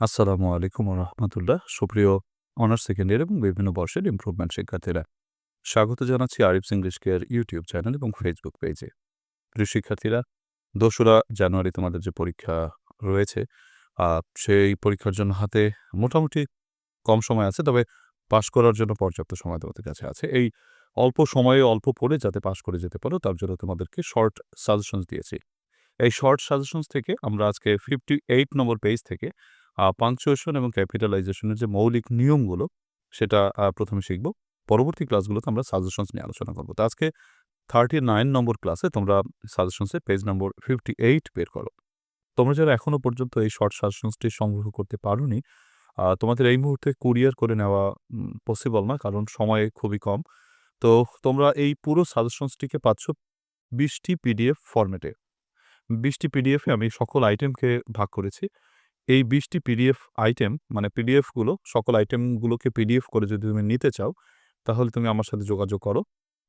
আসসালামু আলাইকুম রহমতুল্লাহ সুপ্রিয় অনার্স সেকেন্ড ইয়ার এবং বিভিন্ন বর্ষের ইম্প্রুভমেন্ট শিক্ষার্থীরা, স্বাগত জানাচ্ছি Arif's English care YouTube channel এবং ফেসবুক পেজে প্রিয় শিক্ষার্থীরা, দোসরা জানুয়ারি তোমাদের যে পরীক্ষা রয়েছে সেই পরীক্ষার জন্য হাতে মোটামুটি কম সময় আছে, তবে পাশ করার জন্য পর্যাপ্ত সময় তোমাদের কাছে আছে। এই অল্প সময়ে অল্প পড়ে যাতে পাশ করে যেতে পারো, তার জন্য তোমাদেরকে শর্ট সাজেশনস দিয়েছি। এই শর্ট সাজেশনস থেকে আমরা আজকে ফিফটি এইট নম্বর পেজ থেকে পাংচুয়েশন এবং ক্যাপিটালাইজেশনের যে মৌলিক নিয়মগুলো, সেটা প্রথমে শিখব। পরবর্তী ক্লাসগুলোতে আমরা সাজেশনস নিয়ে আলোচনা করব। তো আজকে থার্টি নাইন নম্বর ক্লাসে তোমরা সাজেশনসের পেজ নম্বর ফিফটি এইট বের করো। তোমরা যারা এখনও পর্যন্ত এই শর্ট সাজেশনসটি সংগ্রহ করতে পারোনি তোমাদের এই মুহূর্তে কুরিয়ার করে নেওয়া পসিবল না, কারণ সময় খুবই কম। তো তোমরা এই পুরো সাজেশনসটিকে পাচ্ছ বিশটি পিডিএফ ফরম্যাটে বিশটি পিডিএফে আমি সকল আইটেমকে ভাগ করেছি। এই বিশটি পিডিএফ আইটেম মানে পিডিএফগুলো সকল আইটেমগুলোকে পিডিএফ করে যদি তুমি নিতে চাও, তাহলে তুমি আমার সাথে যোগাযোগ করো।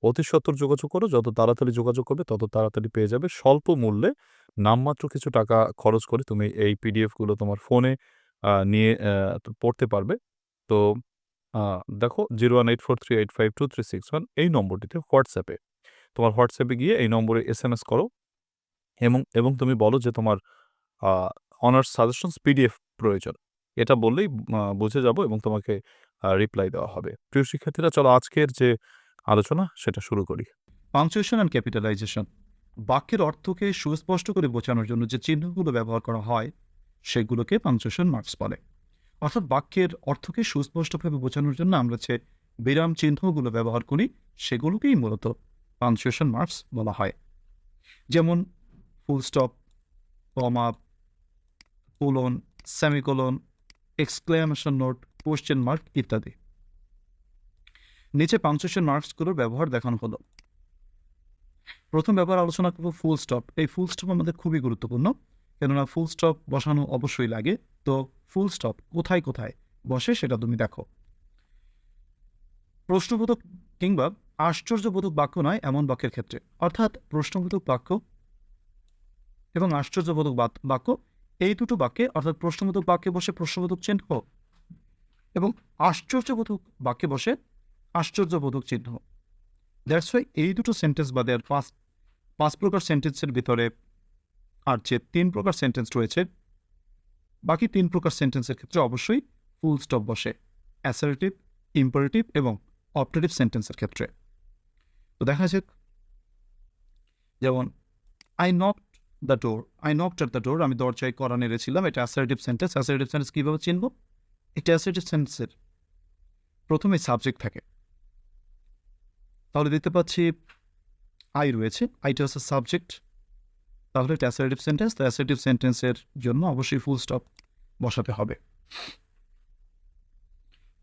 অতি সত্তর যোগাযোগ করো, যত তাড়াতাড়ি যোগাযোগ করবে, তত তাড়াতাড়ি পেয়ে যাবে। স্বল্প মূল্যে নামমাত্র কিছু টাকা খরচ করে তুমি এই পিডিএফগুলো তোমার ফোনে নিয়ে পড়তে পারবে। তো দেখো zero one eight four three eight five two three six one এই নম্বরটিতে হোয়াটসঅ্যাপে। তোমার হোয়াটসঅ্যাপে গিয়ে এই নম্বরে এস এম এস করো এবং এবং তুমি বলো যে তোমার অনার্স সাজেশনস পিডিএফ প্রয়োজন। এটা বললেই বুঝে যাব এবং তোমাকে রিপ্লাই দেওয়া হবে। প্রিয় শিক্ষার্থীরা, চলো আজকের যে আলোচনা, সেটা শুরু করি। পাংচুয়েশন অ্যান্ড ক্যাপিটালাইজেশন বাক্যের অর্থকে সুস্পষ্ট করে বোঝানোর জন্য যে চিহ্নগুলো ব্যবহার করা হয়, সেগুলোকে পাংচুয়েশন মার্কস বলে। অর্থাৎ বাক্যের অর্থকে সুস্পষ্টভাবে বোঝানোর জন্য আমরা যে বিরাম চিহ্নগুলো ব্যবহার করি, সেগুলোকেই মূলত পাংচুয়েশন মার্কস বলা হয়। যেমন full stop comma colon semicolon exclamation note question mark ইত্যাদি। নিচে পাংচুয়েশন মার্কসগুলোর ব্যবহার দেখানো হলো। প্রথম ব্যাপার আলোচনা করব ফুল স্টপ এই ফুল স্টপ আমাদের খুবই গুরুত্বপূর্ণ। কেননা ফুল স্টপ বসানো অবশ্যই লাগে। তো ফুল স্টপ কোথায় কোথায় বসে সেটা তুমি দেখো। প্রশ্নবোধক কিংবা আশ্চর্যবোধক বাক্য নয় এমন বাক্যের ক্ষেত্রে। অর্থাৎ প্রশ্নবোধক বাক্য এবং আশ্চর্যবোধক বাক্য এই দুটো বাক্যে, অর্থাৎ প্রশ্নবোধক বাক্যে বসে প্রশ্নবোধক চিহ্ন এবং আশ্চর্যবোধক বাক্যে বসে আশ্চর্যবোধক চিহ্ন। দ্যাটস ওয়াই এই দুটো সেন্টেন্স বাদে আর পাঁচ পাঁচ প্রকার সেন্টেন্সের ভিতরে আর যে তিন প্রকার সেন্টেন্স রয়েছে, বাকি তিন প্রকার সেন্টেন্সের ক্ষেত্রে অবশ্যই ফুল স্টপ বসে। অ্যাসারেটিভ ইম্পারেটিভ এবং অপারেটিভ সেন্টেন্সের ক্ষেত্রে। তো দেখা যাক, যেমন I knock the door I knocked at the door আমি দরজায় করা নেড়েছিলাম, এটা অ্যাসারেটিভ সেন্টেন্স অ্যাসারেটিভ সেন্টেন্স কীভাবে চিনব? এটা অ্যাসারেটিভ সেন্টেন্সের প্রথমে সাবজেক্ট থাকে। তাহলে দেখতে পাচ্ছি আই রয়েছে আইটা হচ্ছে সাবজেক্ট তাহলে এটা অ্যাসারেটিভ সেন্টেন্স তো অ্যাসারেটিভ সেন্টেন্সের জন্য অবশ্যই ফুল স্টপ বসাতে হবে।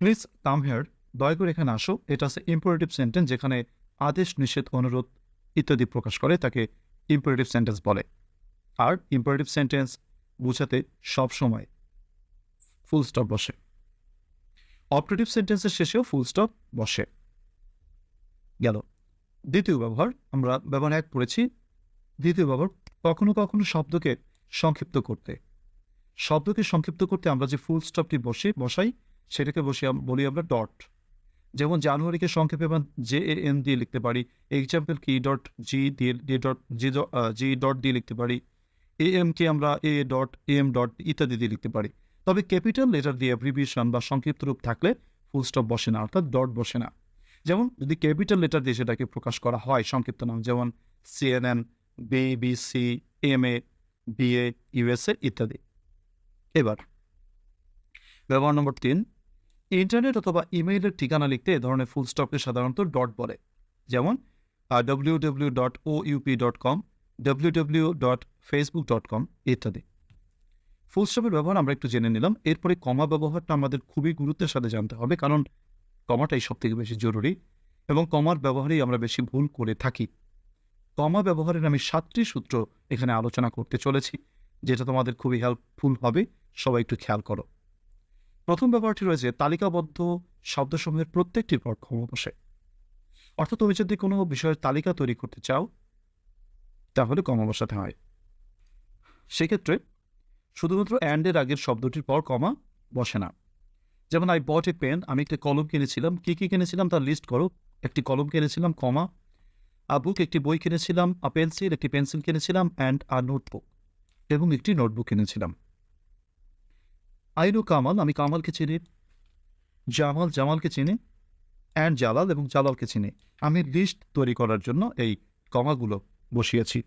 প্লিজ কাম হেয়ার দয়া করে এখানে আসো, এটা হচ্ছে ইম্পারেটিভ সেন্টেন্স যেখানে আদেশ, নিষেধ, অনুরোধ ইত্যাদি প্রকাশ করে, তাকে ইম্পারেটিভ সেন্টেন্স বলে। আর ইম্পারেটিভ সেন্টেন্স বোঝাতে সবসময় ফুল স্টপ বসে। অপারেটিভ সেন্টেন্সের শেষেও ফুল স্টপ বসে। গেল। দ্বিতীয় ব্যবহার আমরা ব্যবহার এক পড়েছি। দ্বিতীয় ব্যবহার কখনো কখনো শব্দকে সংক্ষিপ্ত করতে। শব্দকে সংক্ষিপ্ত করতে আমরা যে ফুল স্টপটি বসে, বসাই, সেটাকে বসে বলি আমরা ডট যেমন জানুয়ারিকে সংক্ষেপে আমরা জে এ এন দিয়ে লিখতে পারি এক্সাম্পল কি ডট জি দিয়ে ডট জি জি ডট দিয়ে লিখতে পারি। এ এমকে আমরা এ ডট এম ডট ইত্যাদি দিয়ে লিখতে পারি। তবে ক্যাপিটাল লেটার দিয়ে অ্যাব্রিভিয়েশন বা সংক্ষিপ্ত রূপ থাকলে ফুল স্টপ বসে না, অর্থাৎ ডট বসে না। যেমন যদি ক্যাপিটাল লেটার দিয়ে সেটাকে প্রকাশ করা হয়, সংক্ষিপ্ত নাম যেমন CNN BBC M A BA USA ইত্যাদি। এবার, ব্যবহার নম্বর তিন, ইন্টারনেট অথবা ইমেইলের ঠিকানা লিখতে এ ধরনের ফুল স্টপকে সাধারণত ডট বলে। যেমন W W dot O UP dot com W W dot Facebook dot com ইত্যাদি ফুল স্টপের ব্যবহার আমরা একটু জেনে নিলাম। এরপরে কমা ব্যবহারটা আমাদের খুবই গুরুত্বের সাথে জানতে হবে, কারণ কমাটাই সব থেকে বেশি জরুরি এবং কমার ব্যবহারেই আমরা বেশি ভুল করে থাকি। কমা ব্যবহারের আমি সাতটি সূত্র এখানে আলোচনা করতে চলেছি, যেটা তোমাদের খুবই হেল্পফুল হবে, সবাই একটু খেয়াল করো। প্রথম ব্যাপারটি রয়েছে, তালিকাবদ্ধ শব্দসমূহের প্রত্যেকটির পর কমা বসে। অর্থাৎ তুমি যদি কোনো বিষয়ের তালিকা তৈরি করতে চাও তাহলে কমা বসাতে হয়। সেক্ষেত্রে শুধুমাত্র অ্যান্ডের আগের শব্দটির পর কমা বসে না। যেমন আই বট এ পেন আমি একটি কলম কিনেছিলাম। কী কী কিনেছিলাম তার লিস্ট করো। একটি কলম কিনেছিলাম কমা আ বুক একটি বই কিনেছিলাম আ পেন্সিল একটি পেন্সিল কিনেছিলাম অ্যান্ড আ নোটবুক এবং একটি নোটবুক কিনেছিলাম। আই আইনু কামাল আমি কামালকে চিনি। জামাল জামালকে চিনি। অ্যান্ড জালাল এবং জালালকে চিনি। আমি লিস্ট তৈরি করার জন্য এই কমাগুলো বসিয়েছি।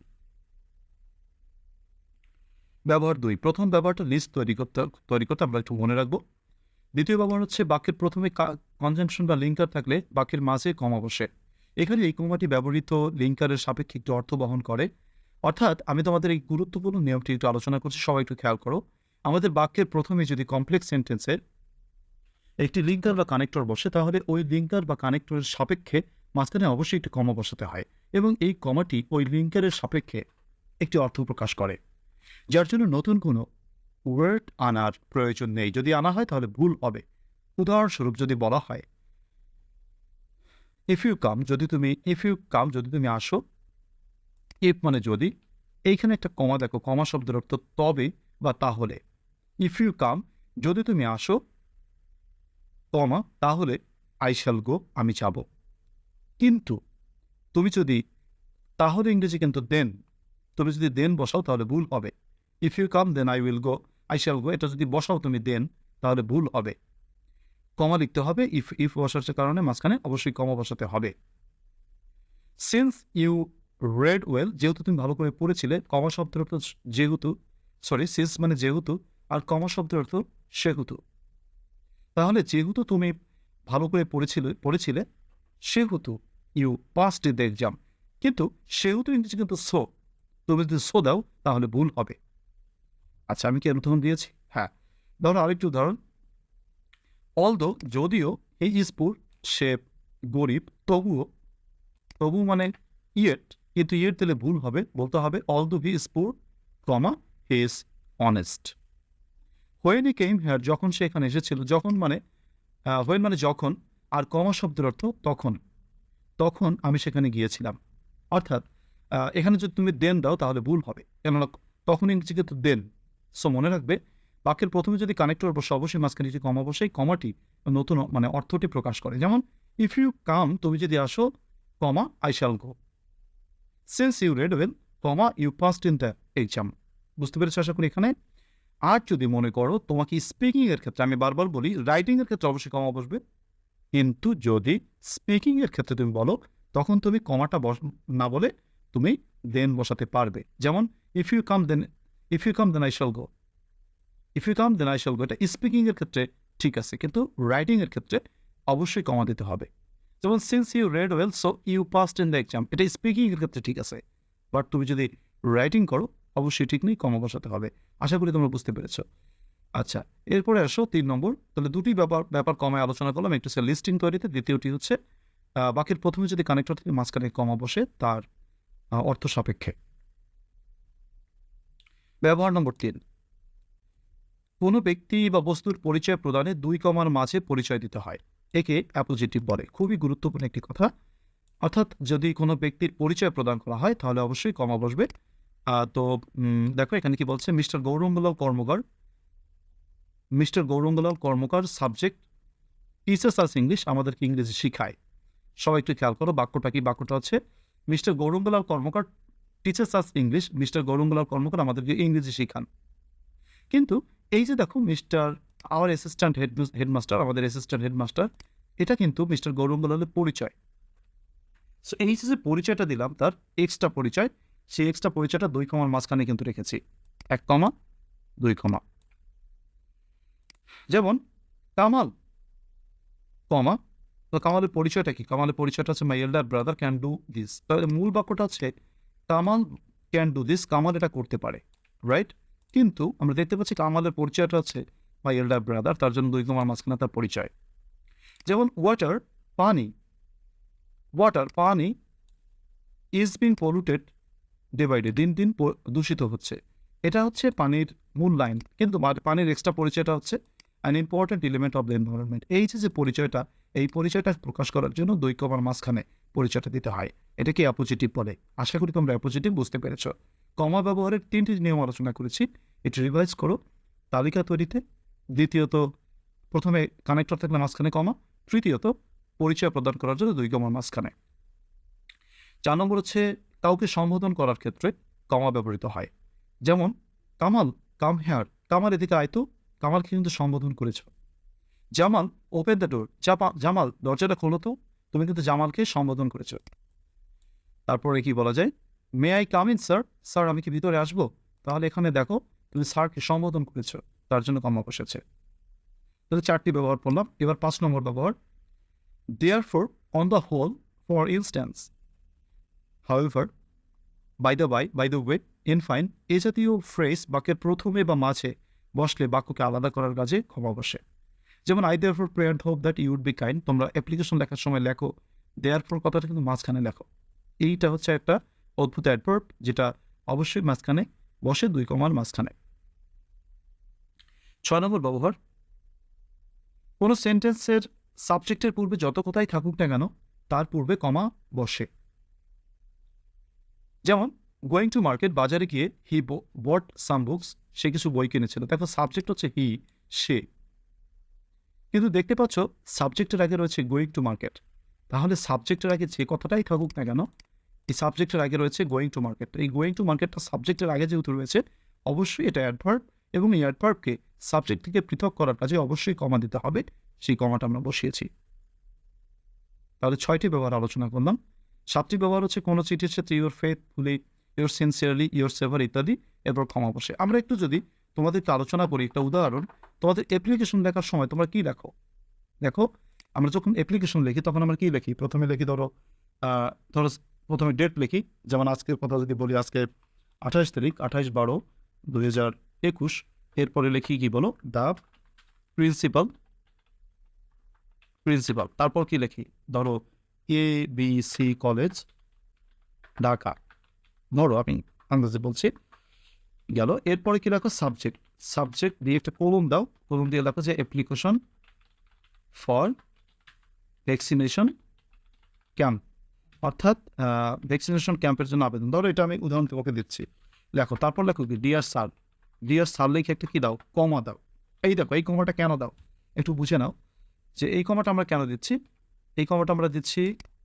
ব্যবহার দুই। প্রথম ব্যবহারটা লিস্ট তৈরি করতে তৈরি করতে আমরা একটু মনে রাখব। দ্বিতীয় ব্যবহার হচ্ছে বাক্যের প্রথমে কনজাংশন বা লিঙ্কার থাকলে বাক্যের মাঝে কমা বসে। এখানে এই কমাটি ব্যবহৃত লিঙ্কারের সাপেক্ষে একটু অর্থ বহন করে। অর্থাৎ আমি তোমাদের এই গুরুত্বপূর্ণ নিয়মটি একটু আলোচনা করছি, সবাই একটু খেয়াল করো। আমাদের বাক্যের প্রথমে যদি কমপ্লেক্স সেন্টেন্সের একটি লিঙ্কার বা কানেক্টর বসে, তাহলে ওই লিঙ্কার বা কানেক্টরের সাপেক্ষে মাঝখানে অবশ্যই একটি কমা বসাতে হয় এবং এই কমাটি ওই লিঙ্কারের সাপেক্ষে একটি অর্থ প্রকাশ করে, যার জন্য নতুন কোনো ওয়ার্ড আনার প্রয়োজন নেই। যদি আনা হয় তাহলে ভুল হবে। উদাহরণস্বরূপ যদি বলা হয় ইফ ইউ কাম যদি তুমি ইফ ইউ কাম যদি তুমি আসো ইফ মানে যদি, এইখানে একটা কমা দেখো, কমা শব্দের অর্থ তবে বা তাহলে। ইফ ইউ কাম যদি তুমি আসো, কমা, তাহলে আই শ্যাল গো আমি যাব। কিন্তু তুমি যদি তাহলে ইংরেজি কিন্তু দেন, তুমি যদি দেন বসাও, তাহলে ভুল হবে। If you come then I will go I shall go এটা যদি বসাও, তুমি দেন, তাহলে ভুল হবে। কমা লিখতে হবে ইফ ইফ বসার কারণে মাঝখানে অবশ্যই কমা বসাতে হবে। সিন্স ইউ রেড ওয়েল যেহেতু তুমি ভালো করে পড়েছিলে, কমা শব্দের অর্থ যেহেতু সরি সিন্স মানে যেহেতু, আর কমা শব্দের অর্থ সেহেতু। তাহলে যেহেতু তুমি ভালো করে পড়েছিলে পড়েছিলে সেহেতু ইউ পাস্ট দ্য এক্সাম কিন্তু সেহেতু ইংরেজি কিন্তু সো তুমি যদি সো দাও, তাহলে ভুল হবে। আচ্ছা আমি কি এর উদাহরণ দিয়েছি? হ্যাঁ। ধরো আরেকটি উদাহরণ। অলদো যদিও এই ইজ পুর সে গরিব, তবুও, তবু মানে ইয়েট কিন্তু ইয়েট দিলে ভুল হবে, বলতে হবে although he is comma he is honest when he came here যখন সে এখানে এসেছিল, যখন মানে হোয়েন মানে যখন আর কমা শব্দের অর্থ তখন। তখন আমি সেখানে গিয়েছিলাম। অর্থাৎ এখানে যদি তুমি দেন দাও, তাহলে ভুল হবে। কেননা তখন ইংরেজিকে তো দেন। সো মনে রাখবে, বাক্যের প্রথমে যদি কানেক্টর বসে, অবশ্যই মাঝখানে একটি কমা বসে কমাটি নতুন মানে অর্থটি প্রকাশ করে। যেমন ইফ ইউ কাম তুমি যদি আসো, comma I shall go since you read well comma you passed in the exam বুঝতে পেরেছ আশা করি এখানে? আর যদি মনে করো, তোমাকে স্পিকিংয়ের ক্ষেত্রে, আমি বারবার বলি রাইটিং এর ক্ষেত্রে অবশ্যই কমা বসবে। কিন্তু যদি স্পিকিং এর ক্ষেত্রে তুমি বলো, তখন তুমি কমাটা বস, না বলে তুমি দেন বসাতে পারবে। যেমন if you come then if you come then I shall go if you come then I shall go এটা স্পিকিংয়ের ক্ষেত্রে ঠিক আছে, কিন্তু রাইটিং এর ক্ষেত্রে অবশ্যই কমা দিতে হবে। যেমন since you read well so you passed in the exam এটা স্পিকিংয়ের ক্ষেত্রে ঠিক আছে বাট তুমি যদি রাইটিং করো, অবশ্যই ঠিক নেই, কমা বসাতে হবে। আশা করি তোমরা বুঝতে পেরেছ। আচ্ছা এরপরে আসো তিন নম্বর। তাহলে দুটি ব্যাপার ব্যাপার কমায় আলোচনা করলাম। একটি হচ্ছে লিস্টিং তৈরিতে, দ্বিতীয়টি হচ্ছে বাকির প্রথমে যদি কানেক্টর থেকে মাঝখানে কমা বসে, তার অর্থ সাপেক্ষে। ব্যবহার নম্বর তিন। কোনো ব্যক্তি বা বস্তুর পরিচয় প্রদানে দুই কমার মাঝে পরিচয় দিতে হয়। একে অ্যাপোজিটিভ বলে। খুবই গুরুত্বপূর্ণ একটি কথা। অর্থাৎ যদি কোনো ব্যক্তির পরিচয় প্রদান করা হয়, তাহলে অবশ্যই কমা বসবে। তো দেখো এখানে কি বলছে, mister Gourangalal Karmakar mister Gourangalal Karmakar subject teachers us English আমাদেরকে ইংরেজি শিখায়। সবাই একটু খেয়াল করো, বাক্যটা কি, বাক্যটা হচ্ছে, mister Gourangalal Karmakar teachers us English, mister Gourangalal Karmakar আমাদেরকে ইংরেজি শিখান। কিন্তু এই যে দেখো, mister our assistant head headmaster আমাদের অ্যাসিস্ট্যান্ট হেডমাস্টার এটা কিন্তু মিস্টার গৌরঙ্গলালের পরিচয়। সো এই যে পরিচয়টা দিলাম, তার এক্সট্রা পরিচয়, সেই এক্সট্রা পরিচয়টা দুই কমার মাঝখানে কিন্তু রেখেছি। এক কমা, দুই কমা। যেমন কামাল। কমা? তো কামালের পরিচয়টা কি? কামালের পরিচয়টা হচ্ছে my elder brother can do this তাহলে মূল বাক্যটা হচ্ছে Kamal can do this Kamal এটা করতে পারে রাইট কিন্তু আমরা দেখতে পাচ্ছি কামালের পরিচয়টা হচ্ছে মাই এল্ডার ব্রাদার তার জন্য দুই কমার মাঝখানে তার পরিচয়। যেমন ওয়াটার পানি। ওয়াটার পানি is being polluted day by day দিন দিন দূষিত হচ্ছে। এটা হচ্ছে পানির মূল লাইন কিন্তু পানির এক্সট্রা পরিচয়টা হচ্ছে an important element of the environment এই যে পরিচয়টা, এই পরিচয়টা প্রকাশ করার জন্য দুই কমার মাঝখানে পরিচয়টা দিতে হয়। এটাকে অ্যাপোজিটিভ বলে। আশা করি তোমরা অ্যাপোজিটিভ বুঝতে পেরেছ। কমা ব্যবহারের তিনটি নিয়ম আলোচনা করেছি। এটি রিভাইজ করো। তালিকা তৈরিতে। দ্বিতীয়ত, প্রথমে কানেক্টর থাকলে মাঝখানে কমা। তৃতীয়ত, পরিচয় প্রদান করার জন্য দুই কমার মাঝখানে। চার নম্বর হচ্ছে, কাউকে সম্বোধন করার ক্ষেত্রে কমা ব্যবহৃত হয়। যেমন, কামাল, কাম হেয়ার, কামাল এদিকে আয়তো কামালকে কিন্তু সম্বোধন করেছ। Jamal open the door Jamal, দরজাটা খোলো তো। তুমি কিন্তু জামালকে সম্বোধন করেছ। তারপরে কি বলা যায়? May I come in sir sir আমি কি ভিতরে আসব? তাহলে এখানে দেখো, তুমি স্যারকে সম্বোধন করেছ। তার জন্য কমা বসেছে। তাহলে চারটি ব্যবহার করলাম এবার পাঁচ নম্বর ব্যবহার। Therefore on the whole for instance however by the by by the way in fine এ জাতীয় ফ্রেজ বাক্যের প্রথমে বা মাঝে বসলে বাক্যকে আলাদা করার কাজে ক্ষমা বসে যেমন I therefore pray and hope that you'd be kind তোমরা অ্যাপ্লিকেশন লেখার সময় লেখো দেয়ার ফর কথাটা কিন্তু মাঝখানে লেখো। এইটা হচ্ছে একটা অদ্ভুত অ্যাডভার্ব যেটা অবশ্যই মাঝখানে বসে দুই কমার মাঝখানে। ছয় নম্বর ব্যবহার। কোনো সেন্টেন্সের সাবজেক্টের পূর্বে যত কথাই থাকুক না কেন, তার পূর্বে কমা বসে। যেমন গোয়িং টু মার্কেট বাজারে গিয়ে হি বট সাম বুকস সে কিছু বই কিনেছিল। দেখো সাবজেক্ট হচ্ছে হি সে কিন্তু দেখতে পাচ্ছ সাবজেক্টের আগে রয়েছে গোয়িং টু মার্কেট তাহলে সাবজেক্টের আগে যে কথাটাই থাকুক না কেন, এই সাবজেক্টের আগে রয়েছে গোয়িং টু মার্কেট এই গোয়িং টু মার্কেটটা সাবজেক্টের আগে যেহেতু রয়েছে, অবশ্যই এটা অ্যাডভার্ব এবং এই অ্যাডভার্বকে সাবজেক্ট থেকে পৃথক করার কাজে অবশ্যই কমা দিতে হবে, সেই কমাটা আমরা বসিয়েছি। তাহলে ছয়টি ব্যবহার আলোচনা করলাম। সাতটি ব্যবহার হচ্ছে, কোনো চিঠির ক্ষেত্রে your faith faithfully your sincerely your saver ইত্যাদি, এরপর ক্ষমা বসে। আমরা একটু যদি তোমাদেরকে আলোচনা করি, একটা উদাহরণ, তোমাদের অ্যাপ্লিকেশন লেখার সময় তোমরা কি লেখো দেখো, আমরা যখন অ্যাপ্লিকেশন লিখি, তখন আমরা কি লিখি? প্রথমে লিখি ধরো ধরো প্রথমে ডেট লিখি। যেমন আজকের কথা যদি বলি, আজকে আঠাশ তারিখ, আঠাশ বারো দুই হাজার একুশ। এরপরে লিখি কি বলো? দ্য প্রিন্সিপাল প্রিন্সিপাল তারপর কি লিখি? ধরো A B C college Dhaka. ধরো আমি আন্দাজে বলছি, গেল। এরপরে কি রাখো সাবজেক্ট সাবজেক্ট দিয়ে একটা কলম দাও। কলম দিয়ে রাখো যে অ্যাপ্লিকেশন ফর ভ্যাকসিনেশন ক্যাম্প অর্থাৎ ভ্যাকসিনেশন ক্যাম্পের জন্য আবেদন। ধরো এটা আমি উদাহরণ তোমাকে দিচ্ছি। লেখো, তারপর লেখো কি? ডিয়ার স্যার ডিয়ার স্যার লিখে একটা কী দাও? কমা দাও। এই দেখো, এই কমাটা কেন দাও? একটু বুঝে নাও যে এই কমাটা আমরা কেন দিচ্ছি? এই কমাটা আমরা দিচ্ছি,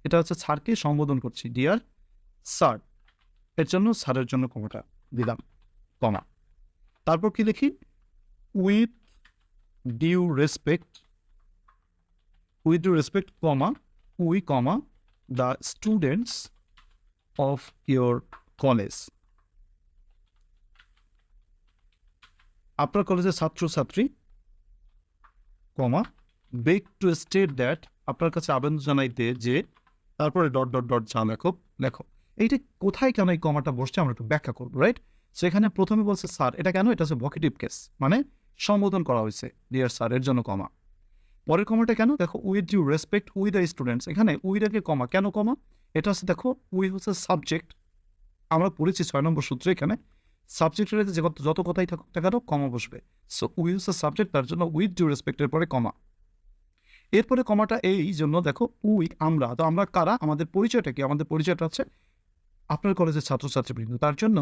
এটা হচ্ছে স্যারকে সম্বোধন করছি। ডিয়ার স্যার এর জন্য স্যারের জন্য কমাটা দিলাম কমা তারপর কি লিখি? With due respect with due respect comma, we comma the students of your college. আপনার কলেজের ছাত্রছাত্রী, comma beg to state that আপনার কাছে আবেদন জানাইতে যে, তারপরে ডট ডট ডট যা লেখো লেখো। এইটা কোথায় কেন এই কমাটা বসছে আমরা একটু ব্যাখ্যা করব রাইট সো সেখানে প্রথমে বলছে, স্যার, এটা কেন? এটা হচ্ছে ভকেটিভ কেস মানে সম্বোধন করা হয়েছে ডিয়ার স্যার এর জন্য কমা। পরের কমাটা কেন? দেখো with you respect with the students এখানে আগে কমা কেন কমা? এটা হচ্ছে, দেখো উই হচ্ছে সাবজেক্ট আমরা পড়েছি ছয় নম্বর সূত্রে এখানে। সাবজেক্টের আগে যে যত কথাই থাকুক না কেন, কমা বসবে। সো উই হচ্ছে সাবজেক্ট তার জন্য উইথ ডিউ রেসপেক্টের পরে কমা। এরপরে কমাটা এই জন্য, দেখো উই আমরা, তো আমরা কারা? আমাদের পরিচয়টা কি? আমাদের পরিচয়টা হচ্ছে আপনার কলেজের ছাত্রছাত্রীবৃন্দ, তার জন্য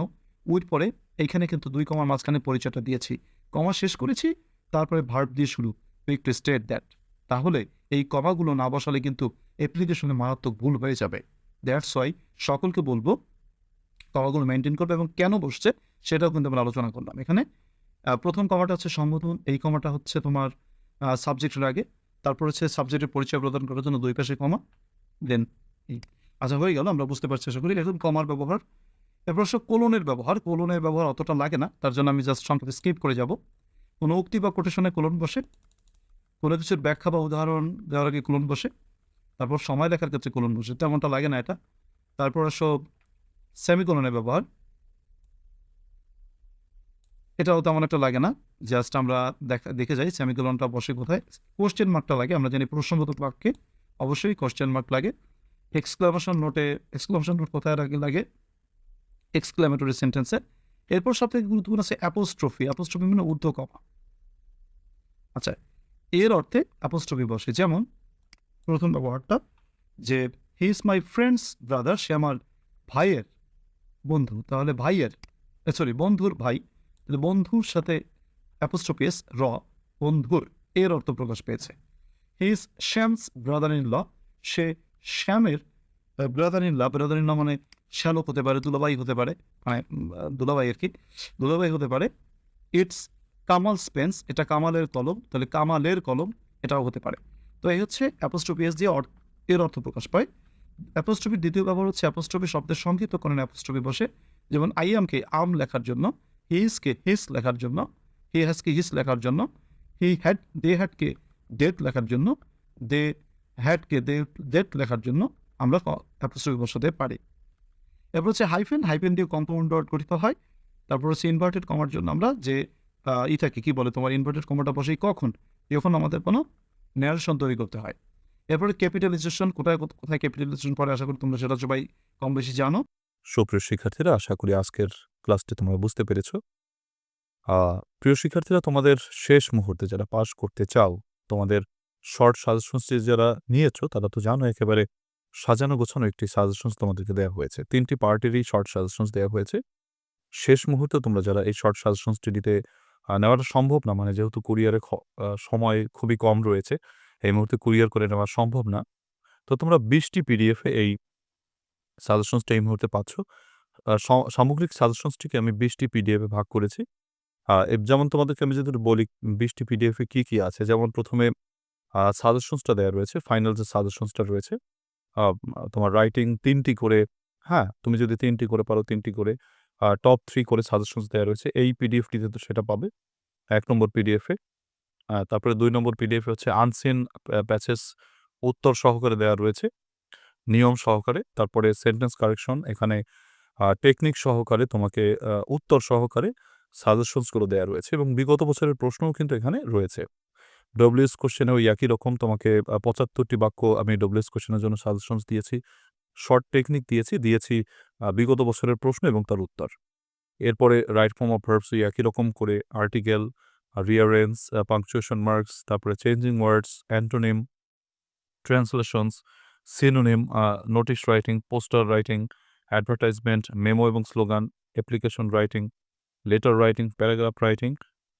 উইথ পরে এইখানে কিন্তু দুই কমার মাঝখানে পরিচয়টা দিয়েছি। কমা শেষ করেছি, তারপরে ভার্ব দিয়ে শুরু পিক টু স্টেট দ্যাট তাহলে এই কমাগুলো না বসালে কিন্তু অ্যাপ্লিকেশনে মারাত্মক ভুল হয়ে যাবে। দ্যাটস ওয়াই সকলকে বলব, কমাগুলো মেনটেন করবে এবং কেন বসছে সেটাও কিন্তু আমরা আলোচনা করলাম এখানে। প্রথম কমাটা হচ্ছে সম্বোধন, এই কমাটা হচ্ছে তোমার সাবজেক্টের আগে, তারপর হচ্ছে সাবজেক্টের পরিচয় প্রদান করার জন্য দুই পাশে কমা দেন আচ্ছা হয়ে গেল, আমরা বুঝতে পারছি, আশা করি। এখন কমার ব্যবহার এরপর হচ্ছে কোলনের ব্যবহার কোলনের ব্যবহার অতটা লাগে না, তার জন্য আমি জাস্ট সংক্ষেপে স্কিপ করে যাব। কোনো উক্তি বা কোটেশনে কোলন বসে, কোনো কিছুর ব্যাখ্যা বা উদাহরণ দেওয়ার আগে কোলন বসে, তারপর সময় লেখার ক্ষেত্রে কোলন বসে, তেমনটা লাগে না এটা। তারপর সব সেমিকোলনের ব্যবহার, এটাও তেমন একটা লাগে না জাস্ট আমরা দেখা, দেখে যাই সেমিকোলনটা বসে কোথায়। কোশ্চেন মার্কটা লাগে, আমরা জানি প্রশ্নবোধক বাক্যে, অবশ্যই কোশ্চেন মার্ক লাগে। এক্সক্লামেশন নোটে এক্সক্লামেশন নোট কোথায় লাগে এক্সক্লামেটরি সেন্টেন্সে এরপর সব থেকে গুরুত্বপূর্ণ আছে অ্যাপোস্ট্রফি অ্যাপোস্ট্রফি মানে ঊর্ধ্ব কমা আচ্ছা এর অর্থে অ্যাপোস্ট্রফি বসে। যেমন, প্রথম ব্যবহারটা যে he is my friend's brother সে আমার ভাইয়ের বন্ধু। তাহলে ভাইয়ের সরি বন্ধুর ভাই। তাহলে বন্ধুর সাথে অ্যাপোস্ট্রোপিয়াস র, বন্ধুর। এর অর্থ প্রকাশ পেয়েছে। His Shyam's brother in law সে শ্যামের brother in law brother in law মানে শ্যালক হতে পারে দুলাবাই হতে পারে মানে দুলাবাই আর কি দুলাবাই হতে পারে ইটস কামাল স্পেন্স এটা কামালের কলম, তাহলে কামালের কলম এটাও হতে পারে। তো এই হচ্ছে অ্যাপোস্ট্রোপিয়াস দিয়ে এর অর্থ প্রকাশ পায়। অ্যাপোস্ট্রফির দ্বিতীয় ব্যবহার হচ্ছে অ্যাপোস্ট্রফি শব্দের সংক্ষিপ্তকরণে অ্যাপোস্ট্রফি বসে, যেমন আই আমকে আম লেখার জন্য হিজকে হিস লেখার জন্য হি হ্যাজকে হিস লেখার জন্য হি হ্যাড দে হ্যাডকে ডেট লেখার জন্য দে হ্যাডকে ডেট লেখার জন্য আমরা অ্যাপোস্ট্রফি বসাতে পারি। এরপর হচ্ছে হাইফেন হাইফেন দিয়ে কম্পাউন্ড ডট গঠিত হয়। তারপর হচ্ছে ইনভার্টেড কমার জন্য আমরা যে ই থাকে কি বলে তোমার ইনভার্টেড কমাটা বসেই কখন, যখন আমাদের কোনো ন্যারেশন তৈরি করতে হয়। এরপরে ক্যাপিটালাইজেশন কোথায় কোথায় ক্যাপিটালাইজেশন পরে আশা করি তোমরা সেটা সবাই কম বেশি জানো। সুপ্রিয় শিক্ষার্থীরা, আশা করি আজকের ক্লাসটি তোমরা বুঝতে পেরেছ। প্রিয় শিক্ষার্থীরা, তোমাদের শেষ মুহূর্তে যারা পাশ করতে চাও, তোমাদের শর্ট সাজেশনস যারা নিয়েছো, তারা তো জানো একেবারে সাজানো গোছানো একটি সাজেশনস তোমাদেরকে দেওয়া হয়েছে। তিনটি পার্টিরই শর্ট সাজেশনস দেওয়া হয়েছে। শেষ মুহূর্তে তোমরা যারা এই শর্ট সাজেশনসটি দিতে নেওয়াটা সম্ভব না মানে যেহেতু কুরিয়ারে সময় খুবই কম রয়েছে, এই মুহূর্তে কুরিয়ার করে নেওয়া সম্ভব না, তো তোমরা বিশটি পিডিএফে এই সাজেশনসটা এই মুহূর্তে পাচ্ছ। সামগ্রিক সাজেশনসটিকে আমি বিশটি পিডিএফে ভাগ করেছি। যেমন তোমাদেরকে আমি যদি বলি বিশটি পিডিএফে কি কি আছে? যেমন প্রথমে সাজেশনসটা দেওয়া রয়েছে ফাইনাল যে সাজেশনসটা রয়েছে তোমার রাইটিং তিনটি করে হ্যাঁ? তুমি যদি তিনটি করে পারো, তিনটি করে টপ থ্রি করে সাজেশনস দেওয়া রয়েছে, এই পিডিএফটিতে তো সেটা পাবে, এক নম্বর পিডিএফে তারপরে দুই নম্বর পিডিএফে হচ্ছে আনসিন প্যাচেস উত্তর সহকারে দেওয়া রয়েছে, নিয়ম সহকারে, তারপরে সেন্টেন্স কারেকশন এখানে টেকনিক সহকারে তোমাকে উত্তর সহকারে সাজেশনসগুলো দেওয়া রয়েছে এবং বিগত বছরের প্রশ্নও কিন্তু এখানে রয়েছে। ডব্লিউএস কোশ্চেনে ওই একই রকম। তোমাকে পঁচাত্তরটি বাক্য আমি ডব্লিউএস কোশ্চেনের জন্য সাজেশনস দিয়েছি। শর্ট টেকনিক দিয়েছি দিয়েছি বিগত বছরের প্রশ্ন এবং তার উত্তর। এরপরে রাইট ফর্ম অফ ভার্বস একই রকম করে আর্টিকেল রিয়ারেন্স পাংচুয়েশন মার্কস তারপরে changing words antonym translations synonym notice writing poster writing advertisement memo এবং slogan application writing letter writing paragraph writing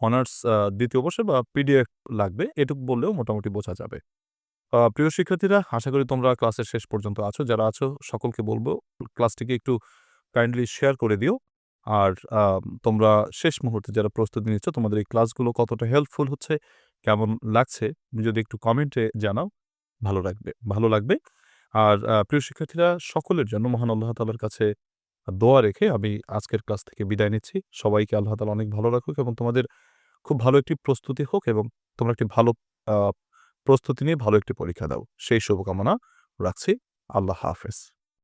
honours দ্বিতীয় বর্ষে বা পিডিএফ লাগবে, এটুকু বললেও মোটামুটি বোঝা যাবে। প্রিয় শিক্ষার্থীরা, আশা করি তোমরা ক্লাসের শেষ পর্যন্ত আছো। যারা আছো, সকলকে বলব, ক্লাসটিকে একটু কাইন্ডলি শেয়ার করে দিও। আর তোমরা শেষ মুহূর্তে যারা প্রস্তুতি নিচ্ছ, তোমাদের এই ক্লাসগুলো কতটা হেল্পফুল হচ্ছে, কেমন লাগছে, যদি একটু কমেন্টে জানাও, ভালো লাগবে ভালো লাগবে। আর প্রিয় শিক্ষার্থীরা, সকলের জন্য মহান আল্লাহ তালার কাছে দোয়া রেখে আমি আজকের ক্লাস থেকে বিদায় নিচ্ছি। সবাইকে আল্লাহ তালা অনেক ভালো রাখুক এবং তোমাদের খুব ভালো একটি প্রস্তুতি হোক এবং তোমরা একটি ভালো প্রস্তুতি নিয়ে ভালো একটি পরীক্ষা দাও। সেই শুভকামনা রাখছি। আল্লাহ হাফেজ।